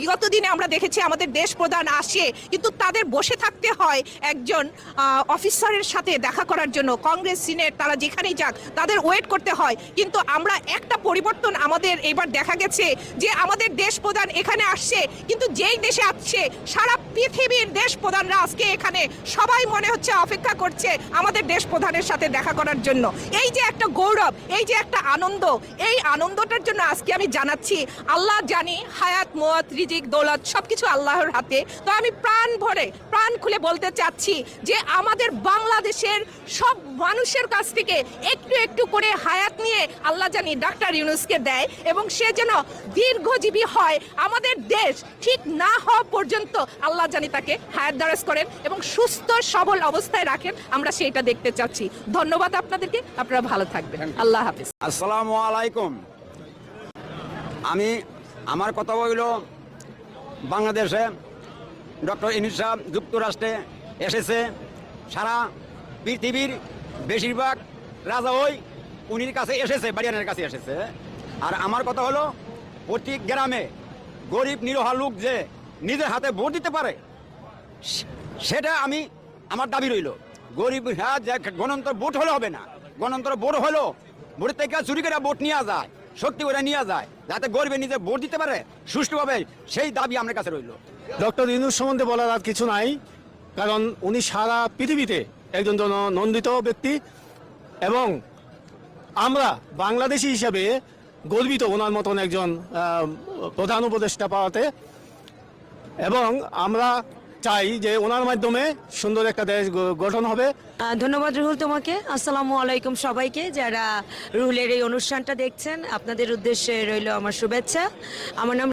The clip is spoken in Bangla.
বিগত দিনে আমরা দেখেছি আমাদের দেশ প্রধান আসে, কিন্তু তাদের বসে থাকতে হয় একজন অফিসারের সাথে দেখা করার জন্য, কংগ্রেস, সিনেট, তারা যেখানেই যাক, তাদের ওয়েট করতে হয়। কিন্তু আমরা একটা পরিবর্তন আমাদের এবার দেখা গেছে যে আমাদের দেশ প্রধান এখানে আসছে, কিন্তু যেই দেশে আসছে, সারা পৃথিবীর দেশ প্রধানরা আজকে এখানে। সবাই মনে হচ্ছে অপেক্ষা করছে আমাদের দেশ প্রধানের সাথে দেখা করার জন্য। এই যে একটা গৌরব, এই যে একটা আনন্দ, এই আনন্দটার জন্য আজকে আমি জানাচ্ছি, আল্লাহ জানি হায়াত মোয়াত রিজিক দৌলত সবকিছু আল্লাহর হাতে। তো আমি প্রাণ ভরে প্রাণ খুলে বলতে চাচ্ছি যে আমাদের বাংলাদেশের সব মানুষের কাছ থেকে একটু একটু করে হায়াত নিয়ে আল্লাহ জানি ডাক্তার ইউনুসকে দেয় এবং সে যেন দীর্ঘজীবী হয়। আমাদের দেশ ঠিক না হওয়া পর্যন্ত আল্লাহ জানি তাকে হায়াত দারাজ করেন এবং সুস্থ সবল অবস্থায় রাখেন। আমরা সেইটা দেখতে চাচ্ছি। ধন্যবাদ আপনাদেরকে। আপনারা ভালো থাকবেন। আল্লাহ হাফিজ। আসসালামু আলাইকুম। আমি আমার কথা হইল, বাংলাদেশে ডক্টর ইনুস যুক্তরাষ্ট্রে এসেছে। সারা পৃথিবীর বেশিরভাগ রাজা ওই উনির কাছে এসেছে, বাড়িয়ানের কাছে এসেছে। আর আমার কথা হলো, প্রতি গ্রামে গরিব নিরহ লোক যে নিজের হাতে ভোট দিতে পারে, সেটা আমি, আমার দাবি রইল। গরিব হ্যাঁ গণতন্ত্র ভোট হলে হবে না। গণতন্ত্র ভোট হলো, ভোটের থেকে চুরি করে ভোট নেওয়া যায়। শক্তি করে নেওয়া যায়, যাতে গরিবে নিজে ভোট দিতে পারে, সুষ্ঠুভাবে সেই দাবি আমার কাছে রইল। ডক্টর ইউনুস সম্বন্ধে বলার আর কিছু নাই, কারণ উনি সারা পৃথিবীতে একজন জন নন্দিত ব্যক্তি এবং আমরা বাংলাদেশি হিসাবে গর্বিত ওনার মতন একজন প্রধান উপদেষ্টা পাওয়াতে এবং আমরা চাই যে ওনার মাধ্যমে সুন্দর একটা দেশ গঠন হবে। ধন্যবাদ রুহুল তোমাকে। আসসালামু আলাইকুম সবাইকে যারা রুহুলের এই অনুষ্ঠানটা দেখছেন, আপনাদের উদ্দেশ্যে রইল আমার শুভেচ্ছা। আমার নাম